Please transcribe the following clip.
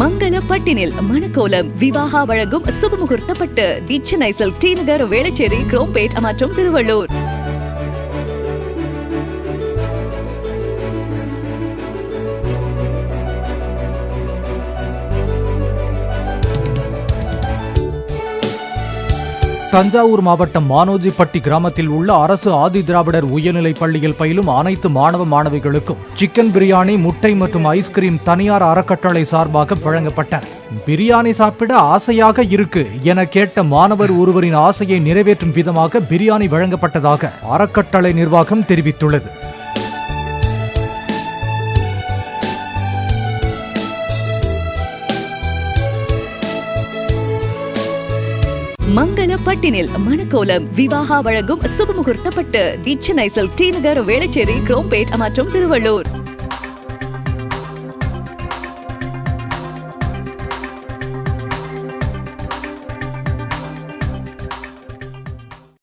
மங்கள பட்டினில் மணக்கோலம் விவாகா வழங்கும் சுபமுகூர்த்த பட்டு தி சென்னை சில்க் ஸ்ரீநகர் வேளச்சேரி குரோம்பேட் மற்றும் திருவள்ளூர். தஞ்சாவூர் மாவட்டம் மானோஜிப்பட்டி கிராமத்தில் உள்ள அரசு ஆதி திராவிடர் உயர்நிலைப் பள்ளியில் பயிலும் அனைத்து மாணவ மாணவிகளுக்கும் சிக்கன் பிரியாணி முட்டை மற்றும் ஐஸ்கிரீம் தனியார் அறக்கட்டளை சார்பாக வழங்கப்பட்டன. பிரியாணி சாப்பிட ஆசையாக இருக்கு என கேட்ட மாணவர் ஒருவரின் ஆசையை நிறைவேற்றும் விதமாக பிரியாணி வழங்கப்பட்டதாக அறக்கட்டளை நிர்வாகம் தெரிவித்துள்ளது. மங்கள பட்டினில் மணக்கோலம் விவாகா வழங்கும் சுபமுகூர்த்தப்பட்டு தி சென்னை சில்க் வேளச்சேரி குரோம்பேட் மற்றும் திருவள்ளூர்.